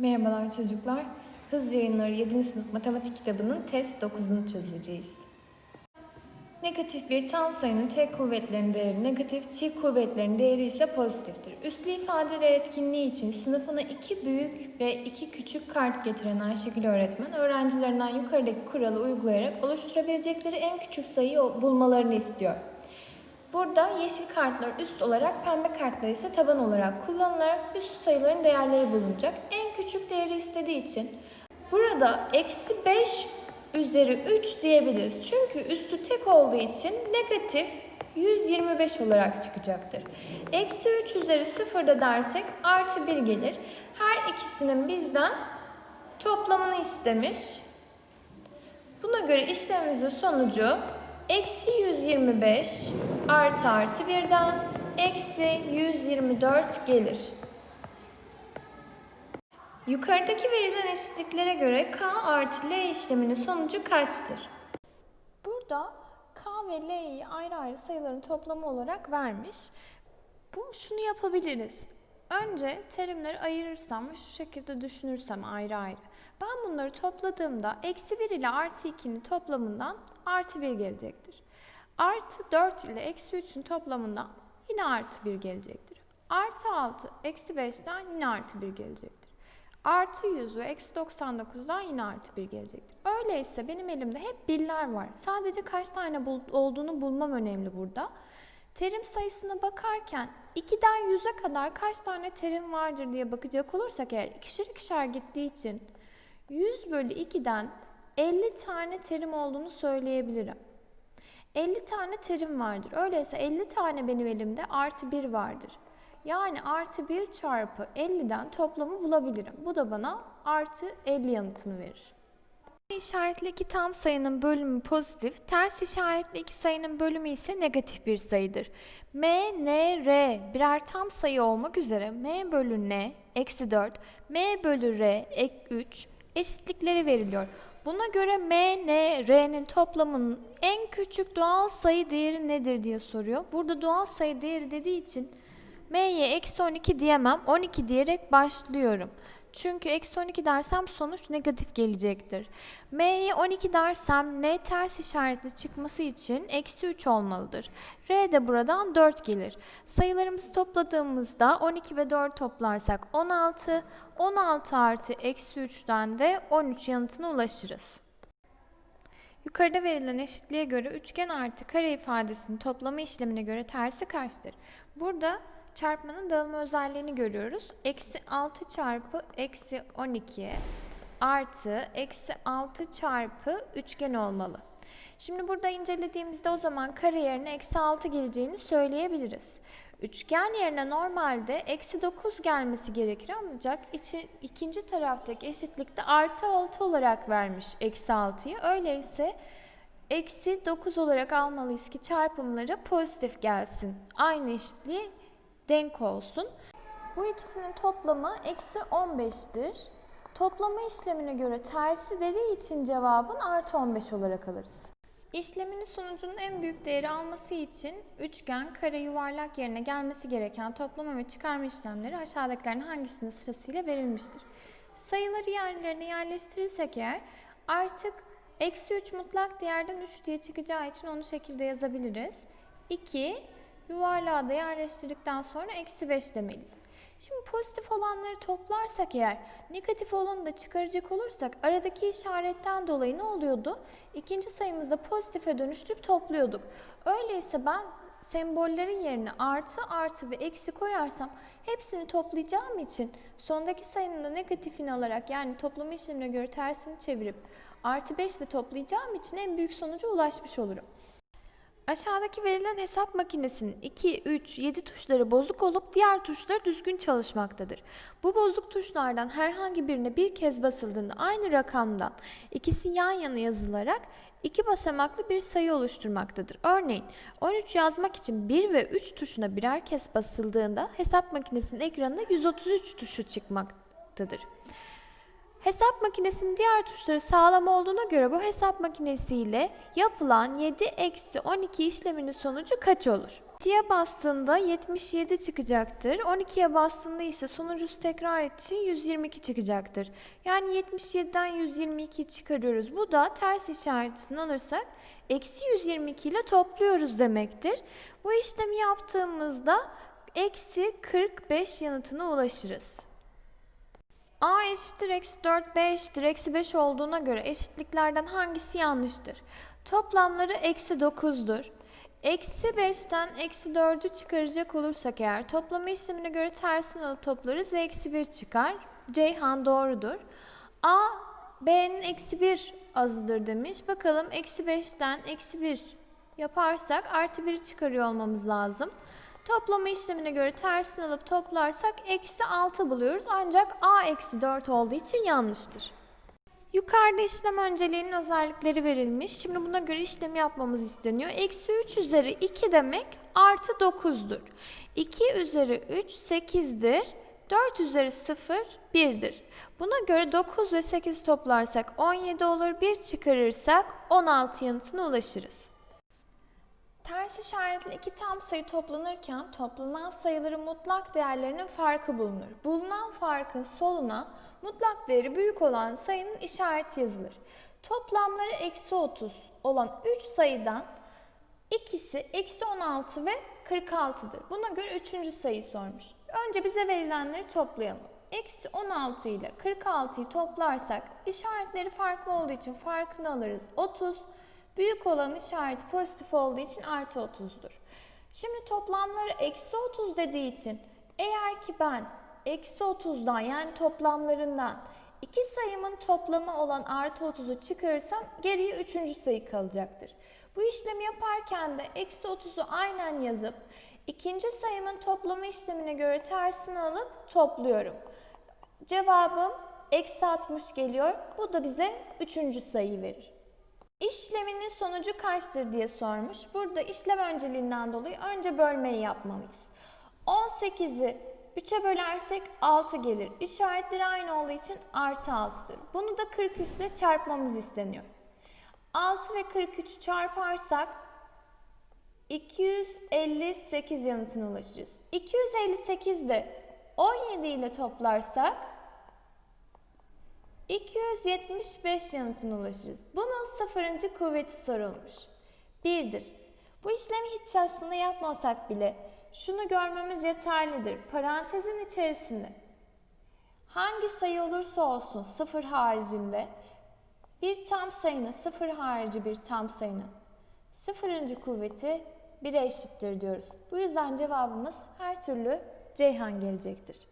Merhabalar çocuklar. Hız Yayınları 7. sınıf matematik kitabının test 9'unu çözeceğiz. Negatif bir tam sayının tek kuvvetlerinin değeri negatif, çift kuvvetlerin değeri ise pozitiftir. Üslü ifadeler etkinliği için sınıfına iki büyük ve iki küçük kart getiren Ayşegül öğretmen öğrencilerinden yukarıdaki kuralı uygulayarak oluşturabilecekleri en küçük sayıyı bulmalarını istiyor. Burada yeşil kartlar üst olarak, pembe kartlar ise taban olarak kullanılarak üst sayıların değerleri bulunacak. En küçük değeri istediği için burada eksi 5 üzeri 3 diyebiliriz. Çünkü üstü tek olduğu için negatif 125 olarak çıkacaktır. Eksi 3 üzeri 0 da dersek artı 1 gelir. Her ikisinin bizden toplamını istemiş. Buna göre işlemimizin sonucu eksi 125 artı artı birden eksi 124 gelir. Yukarıdaki verilen eşitliklere göre k artı l işleminin sonucu kaçtır? Burada k ve l'yi ayrı ayrı sayıların toplamı olarak vermiş. Bu şunu yapabiliriz. Önce terimleri ayırırsam ve şu şekilde düşünürsem ayrı ayrı. Ben bunları topladığımda eksi 1 ile artı 2'nin toplamından artı 1 gelecektir. Artı 4 ile eksi 3'ün toplamından yine artı 1 gelecektir. Artı 6, eksi 5'ten yine artı 1 gelecektir. Artı 100 ve eksi 99'dan yine artı 1 gelecektir. Öyleyse benim elimde hep birler var. Sadece kaç tane bul- olduğunu bulmam önemli burada. Terim sayısına bakarken 2'den 100'e kadar kaç tane terim vardır diye bakacak olursak eğer ikişer ikişer gittiği için 100 bölü 2'den 50 tane terim olduğunu söyleyebilirim. 50 tane terim vardır. Öyleyse 50 tane benim elimde artı 1 vardır. Yani artı 1 çarpı 50'den toplamı bulabilirim. Bu da bana artı 50 yanıtını verir. İşaretli iki tam sayının bölümü pozitif, ters işaretli iki sayının bölümü ise negatif bir sayıdır. M, N, R birer tam sayı olmak üzere M bölü N eksi 4, M bölü R ek 3 eşitlikleri veriliyor. Buna göre M, N, R'nin toplamının en küçük doğal sayı değeri nedir diye soruyor. Burada doğal sayı değeri dediği için M'ye eksi 12 diyemem. 12 diyerek başlıyorum. Çünkü eksi 12 dersem sonuç negatif gelecektir. M'ye 12 dersem N ters işaretli çıkması için eksi 3 olmalıdır. R de buradan 4 gelir. Sayılarımızı topladığımızda 12 ve 4 toplarsak 16, 16 artı eksi 3'ten de 13 yanıtına ulaşırız. Yukarıda verilen eşitliğe göre üçgen artı kare ifadesinin toplama işlemine göre tersi kaçtır? Burada çarpmanın dağılma özelliğini görüyoruz. Eksi 6 çarpı eksi 12 artı eksi 6 çarpı üçgen olmalı. Şimdi burada incelediğimizde o zaman kare yerine eksi 6 geleceğini söyleyebiliriz. Üçgen yerine normalde eksi 9 gelmesi gerekir ancak içi, ikinci taraftaki eşitlikte artı 6 olarak vermiş eksi 6'yı. Öyleyse eksi 9 olarak almalıyız ki çarpımları pozitif gelsin. Aynı eşitliği denk olsun. Bu ikisinin toplamı eksi 15'tir. Toplama işlemine göre tersi dediği için cevabın artı 15 olarak alırız. İşleminin sonucunun en büyük değeri alması için üçgen, kare, yuvarlak yerine gelmesi gereken toplama ve çıkarma işlemleri aşağıdakilerin hangisinde sırasıyla verilmiştir. Sayıları yerlerine yerleştirirsek eğer artık eksi 3 mutlak değerden 3 diye çıkacağı için onu şekilde yazabiliriz. 2 yuvarlağı da yerleştirdikten sonra eksi 5 demeliyiz. Şimdi pozitif olanları toplarsak eğer negatif olanı da çıkaracak olursak aradaki işaretten dolayı ne oluyordu? İkinci sayımızda pozitife dönüştürüp topluyorduk. Öyleyse ben sembollerin yerine artı, artı ve eksi koyarsam hepsini toplayacağım için sondaki sayının da negatifini alarak yani toplama işlemine göre tersini çevirip artı 5 ile toplayacağım için en büyük sonuca ulaşmış olurum. Aşağıdaki verilen hesap makinesinin 2, 3, 7 tuşları bozuk olup diğer tuşları düzgün çalışmaktadır. Bu bozuk tuşlardan herhangi birine bir kez basıldığında aynı rakamdan ikisi yan yana yazılarak iki basamaklı bir sayı oluşturmaktadır. Örneğin 13 yazmak için 1 ve 3 tuşuna birer kez basıldığında hesap makinesinin ekranında 133 tuşu çıkmaktadır. Hesap makinesinin diğer tuşları sağlam olduğuna göre bu hesap makinesiyle yapılan 7 eksi 12 işleminin sonucu kaç olur? 6'ya bastığında 77 çıkacaktır. 12'ye bastığında ise sonuncusu tekrar için 122 çıkacaktır. Yani 77'den 122 çıkarıyoruz. Bu da ters işaretini alırsak eksi 122 ile topluyoruz demektir. Bu işlemi yaptığımızda eksi 45 yanıtına ulaşırız. A eşittir eksi 4, B eşittir eksi 5 olduğuna göre eşitliklerden hangisi yanlıştır? Toplamları eksi 9'dur. Eksi 5'ten eksi 4'ü çıkaracak olursak eğer toplama işlemine göre tersini alıp toplarız eksi 1 çıkar. Ceyhan doğrudur. A, B'nin eksi 1 azıdır demiş. Bakalım eksi 5'ten eksi 1 yaparsak artı 1'i çıkarıyor olmamız lazım. Toplama işlemine göre tersini alıp toplarsak eksi 6 buluyoruz. Ancak A eksi 4 olduğu için yanlıştır. Yukarıda işlem önceliğinin özellikleri verilmiş. Şimdi buna göre işlemi yapmamız isteniyor. Eksi 3 üzeri 2 demek artı 9'dur. 2 üzeri 3 8'dir. 4 üzeri 0 1'dir. Buna göre 9 ve 8 toplarsak 17 olur. 1 çıkarırsak 16 yanıtına ulaşırız. Ters işaretli iki tam sayı toplanırken toplanan sayıların mutlak değerlerinin farkı bulunur. Bulunan farkın soluna mutlak değeri büyük olan sayının işareti yazılır. Toplamları eksi 30 olan 3 sayıdan ikisi eksi 16 ve 46'dır. Buna göre üçüncü sayı sormuş. Önce bize verilenleri toplayalım. Eksi 16 ile 46'yı toplarsak işaretleri farklı olduğu için farkını alırız 30. Büyük olan işareti pozitif olduğu için artı 30'dur. Şimdi toplamları eksi 30 dediği için eğer ki ben eksi 30'dan yani toplamlarından iki sayımın toplamı olan artı 30'u çıkarırsam geriye üçüncü sayı kalacaktır. Bu işlemi yaparken de eksi 30'u aynen yazıp ikinci sayımın toplama işlemine göre tersini alıp topluyorum. Cevabım eksi 60 geliyor. Bu da bize üçüncü sayıyı verir. İşleminin sonucu kaçtır diye sormuş. Burada işlem önceliğinden dolayı önce bölmeyi yapmalıyız. 18'i 3'e bölersek 6 gelir. İşaretleri aynı olduğu için artı 6'dır. Bunu da 43 ile çarpmamız isteniyor. 6 ve 43 çarparsak 258 yanıtına ulaşırız. 258 de 17 ile toplarsak 275 yanıtına ulaşırız. Bunun sıfırıncı kuvveti sorulmuş. 1'dir. Bu işlemi hiç aslında yapmasak bile şunu görmemiz yeterlidir. Parantezin içerisinde hangi sayı olursa olsun sıfır haricinde bir tam sayının sıfır harici bir tam sayının sıfırıncı kuvveti 1'e eşittir diyoruz. Bu yüzden cevabımız her türlü Ceyhan gelecektir.